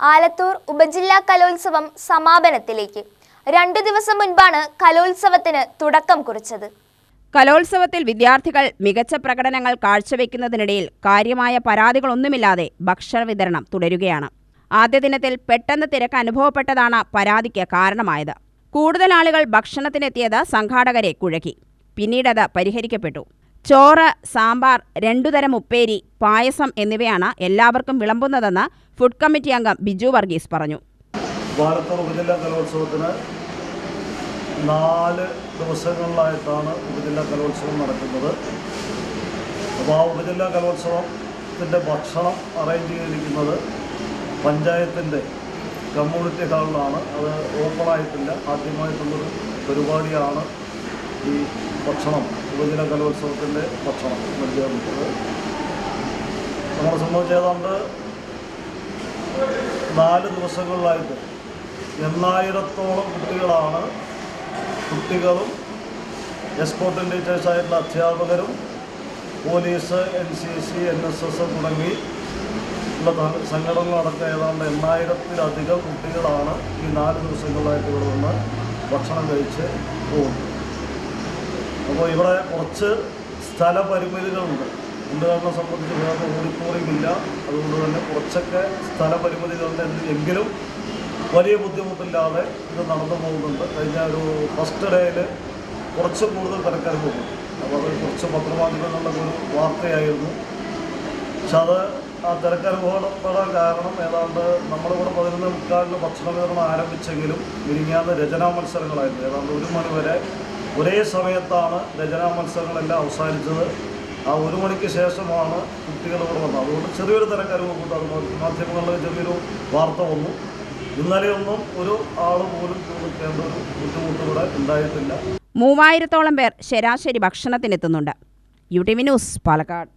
ആലത്തൂർ ഉപജില്ലാ കലോത്സവം സമാപനത്തിലേക്ക്. രണ്ടു ദിവസം മുൻപാണ് കലോത്സവത്തിന് തുടക്കം കുറിച്ചത്. കലോത്സവത്തിൽ വിദ്യാർത്ഥികൾ മികച്ച പ്രകടനങ്ങൾ കാഴ്ചവെക്കുന്നതിനിടയിൽ കാര്യമായ പരാതികളൊന്നുമില്ലാതെ ഭക്ഷണ വിതരണം തുടരുകയാണ്. ആദ്യ ദിനത്തിൽ പെട്ടെന്ന് തിരക്ക് അനുഭവപ്പെട്ടതാണ് പരാതിക്ക് കാരണമായത്. കൂടുതൽ ആളുകൾ ഭക്ഷണത്തിനെത്തിയത് സംഘാടകരെ കുഴക്കി. പിന്നീടത് പരിഹരിക്കപ്പെട്ടു. ചോറ് സാമ്പാർ രണ്ടുതരം ഉപ്പേരി പായസം എന്നിവയാണ് എല്ലാവർക്കും വിളമ്പുന്നതെന്ന് ഫുഡ് കമ്മിറ്റി അംഗം ബിജു വർഗീസ് പറഞ്ഞു. ഉപജില്ലാ കലോത്സവത്തിന് നാല് ദിവസങ്ങളിലായിട്ടാണ് ഉപജില്ലാ കലോത്സവം നടക്കുന്നത്. അപ്പോൾ ആ ഉപജില്ലാ കലോത്സവത്തിന്റെ ഭക്ഷണം അറേഞ്ച് ചെയ്തിരിക്കുന്നത് പഞ്ചായത്തിന്റെ കമ്മ്യൂണിറ്റി ഹാളിലാണ്. അത് ഓപ്പണായിട്ടില്ല ആദ്യമായിട്ടുള്ളൊരു പരിപാടിയാണ് ഈ ഭക്ഷണം യുവജന കലോത്സവത്തിന്റെ ഭക്ഷണം നൽകിയിട്ടുള്ളത് നമ്മളെ സംബന്ധിച്ച് ഏതാണ്ട് നാല് ദിവസങ്ങളിലായിട്ട് എണ്ണായിരത്തോളം കുട്ടികളാണ് കുട്ടികളും എക്സ്പോർട്ട് ടീച്ചേഴ്സായിട്ടുള്ള അധ്യാപകരും police N C C N S S തുടങ്ങി ഉള്ള സംഘടനകളടക്കം ഏതാണ്ട് എണ്ണായിരത്തിലധികം കുട്ടികളാണ് ഈ നാല് ദിവസങ്ങളിലായിട്ട് ഇവിടെ നിന്ന് ഭക്ഷണം കഴിച്ച് പോകുന്നത്. അപ്പോൾ ഇവിടെ കുറച്ച് സ്ഥല പരിമിതികളുണ്ട്. കുണ്ടുകാരനെ സംബന്ധിച്ച് വേറെ ഓഡിറ്റോറിയം ഇല്ല അതുകൊണ്ട് തന്നെ കുറച്ചൊക്കെ സ്ഥല പരിമിതികളുണ്ട് എങ്കിലും വലിയ ബുദ്ധിമുട്ടില്ലാതെ ഇത് നടന്നു പോകുന്നുണ്ട്. കഴിഞ്ഞ ഒരു ഫസ്റ്റ് ഡേയിൽ കുറച്ച് കൂടുതൽ തിരക്കനുഭവം അപ്പോൾ അത് കുറച്ച് പത്രമാധ്യമങ്ങളിലൊക്കെ ഒരു വാർത്തയായിരുന്നു. പക്ഷെ അത് ആ തിരക്കനുഭവപ്പെടാൻ കാരണം ഏതാണ്ട് നമ്മളിവിടെ പതിനൊന്ന് മുക്കാലിന് ഭക്ഷണ വിതരണം ആരംഭിച്ചെങ്കിലും മിനിങ്ങാന്ന് രചനാ മത്സരങ്ങളായിരുന്നു. ഏതാണ്ട് ഒരു മണി വരെ ഒരേ സമയത്താണ് രചനാ മത്സരങ്ങളെല്ലാം അവസാനിച്ചത്. ആ ഒരു മണിക്ക് ശേഷമാണ് കുട്ടികൾ ഇവിടെ വന്നത്. അതുകൊണ്ട് ചെറിയൊരു തിരക്കനുഭവപ്പെട്ടു അത് മാധ്യമങ്ങളിൽ ചെറിയൊരു വാർത്ത വന്നു. ഇന്നലെയൊന്നും ഒരു ആൾ പോലും ചോദിക്കേണ്ട ഒരു ബുദ്ധിമുട്ട് ഇവിടെ ഉണ്ടായിട്ടില്ല. മൂവായിരത്തോളം പേർ ശരാശരി ഭക്ഷണത്തിനെത്തുന്നുണ്ട്. U T V news Palakkad.